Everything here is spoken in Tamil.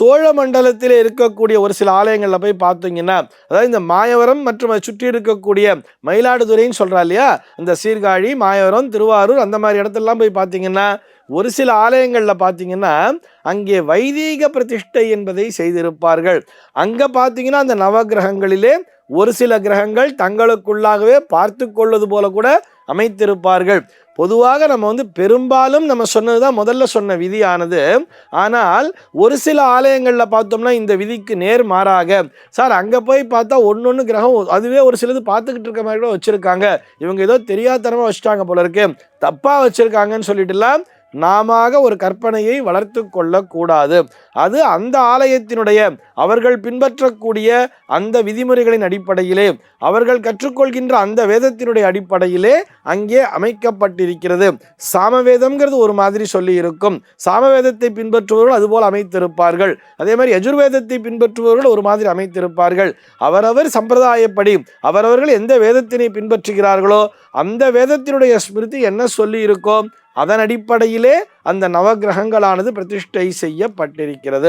சோழ மண்டலத்தில் இருக்கக்கூடிய ஒரு சில ஆலயங்களில் போய் பார்த்தீங்கன்னா அதாவது இந்த மாயவரம் மற்றும் அதை சுற்றி இருக்கக்கூடிய மயிலாடுதுறைன்னு சொல்கிறா இல்லையா? இந்த சீர்காழி மாயவரம் திருவாரூர் அந்த மாதிரி இடத்துலலாம் போய் பார்த்தீங்கன்னா ஒரு சில ஆலயங்களில் பார்த்தீங்கன்னா அங்கே வைதீக பிரதிஷ்டை என்பதை செய்திருப்பார்கள். அங்கே பார்த்தீங்கன்னா அந்த நவகிரகங்களிலே ஒரு சில கிரகங்கள் தங்களுக்குள்ளாகவே பார்த்து கொள்வது போல கூட அமைத்திருப்பார்கள். பொதுவாக நம்ம வந்து பெரும்பாலும் நம்ம சொன்னது தான் முதல்ல சொன்ன விதியானது. ஆனால் ஒரு சில ஆலயங்களில் பார்த்தோம்னா இந்த விதிக்கு நேர் மாறாக. சார் அங்கே போய் பார்த்தா ஒன்று ஒன்று கிரகம் அதுவே ஒரு சிலது பார்த்துக்கிட்டு இருக்க மாதிரி கூட வச்சுருக்காங்க. இவங்க ஏதோ தெரியாதனமாக வச்சுட்டாங்க போல இருக்கு. தப்பாக வச்சுருக்காங்கன்னு சொல்லிட்டுலாம் நாம ஒரு கற்பனையை வளர்த்து கொள்ளக்கூடாது. அது அந்த ஆலயத்தினுடைய அவர்கள் பின்பற்றக்கூடிய அந்த விதிமுறைகளின் அடிப்படையிலே அவர்கள் கற்றுக்கொள்கின்ற அந்த வேதத்தினுடைய அடிப்படையிலே அங்கே அமைக்கப்பட்டிருக்கிறது. சாமவேதம்ங்கிறது ஒரு மாதிரி சொல்லி இருக்கும் சாமவேதத்தை பின்பற்றுபவர்கள் அதுபோல் அமைத்திருப்பார்கள். அதே மாதிரி யஜுர்வேதத்தை பின்பற்றுபவர்கள் ஒரு மாதிரி அமைத்திருப்பார்கள். அவரவர் சம்பிரதாயப்படி அவரவர்கள் எந்த வேதத்தினை பின்பற்றுகிறார்களோ அந்த வேதத்தினுடைய ஸ்மிருதி என்ன சொல்லி இருக்கோ அதன் அடிப்படையிலே அந்த நவகிரகங்களானது பிரதிஷ்டை செய்யப்பட்டிருக்கிறது.